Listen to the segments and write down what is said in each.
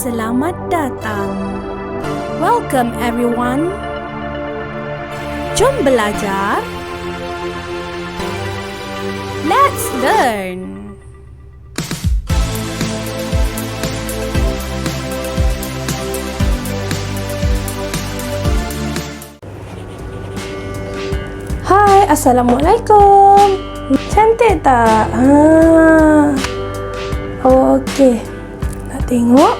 Selamat datang. Welcome everyone. Jom belajar. Let's learn. Hai, Assalamualaikum. Cantik tak? Ha. Okey. Nak tengok?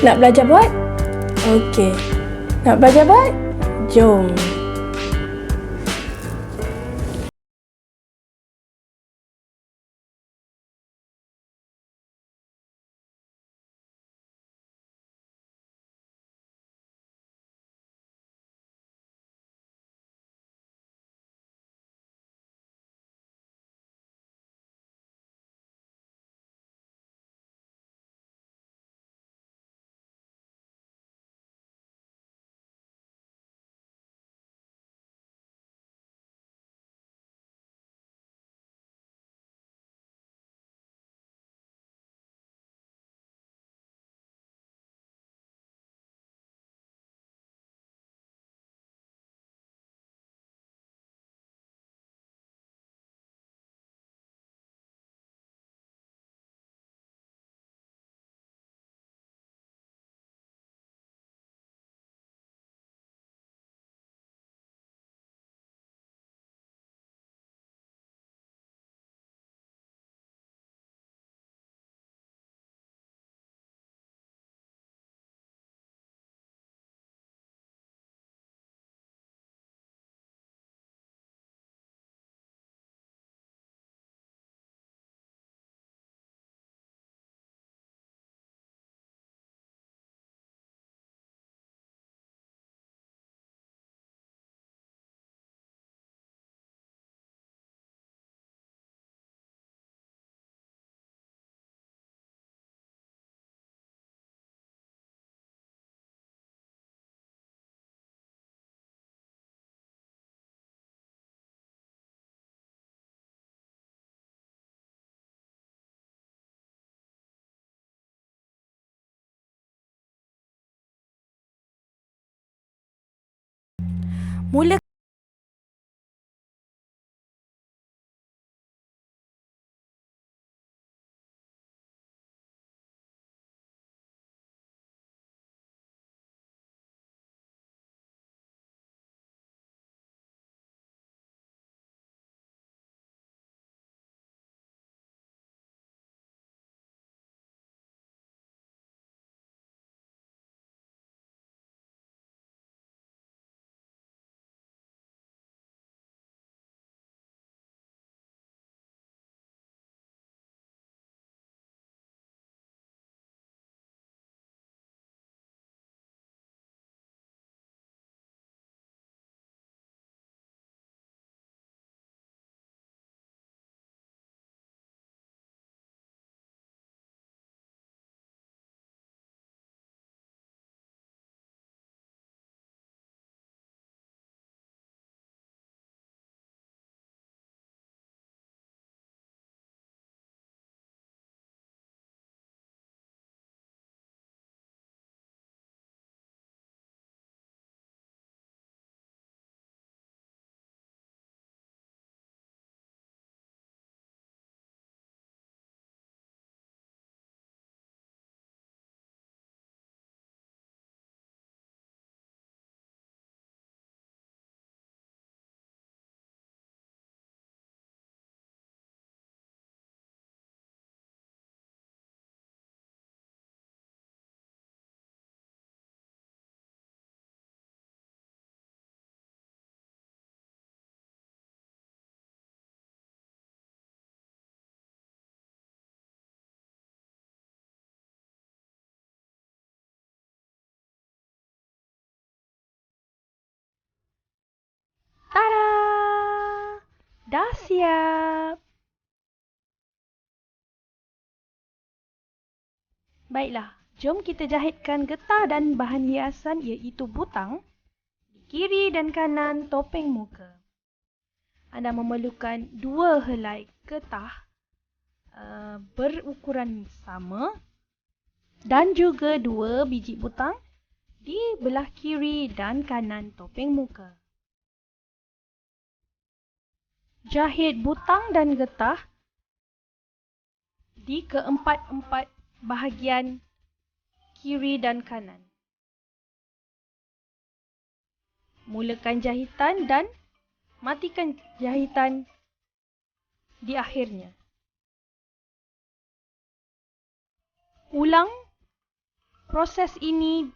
Nak belajar buat? Okey. Nak belajar buat? Jom. മൂല്യ Dah siap. Baiklah, jom kita jahitkan getah dan bahan hiasan iaitu butang di kiri dan kanan topeng muka. anda memerlukan dua helai getah uh, berukuran sama dan juga dua biji butang di belah kiri dan kanan topeng muka. Jahit butang dan getah di keempat-empat bahagian kiri dan kanan. Mulakan jahitan dan matikan jahitan di akhirnya. Ulang proses ini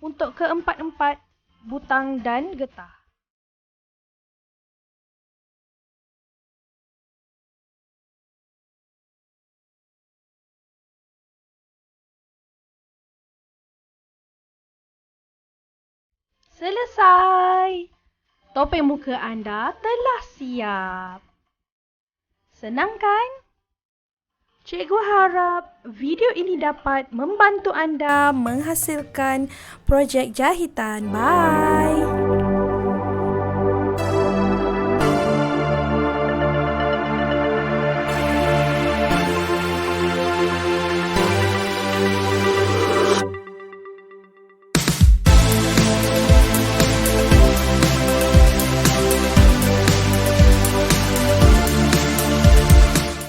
untuk keempat-empat butang dan getah. Selesai. Topeng muka anda telah siap. Senang kan? Cikgu harap video ini dapat membantu anda menghasilkan projek jahitan. Bye.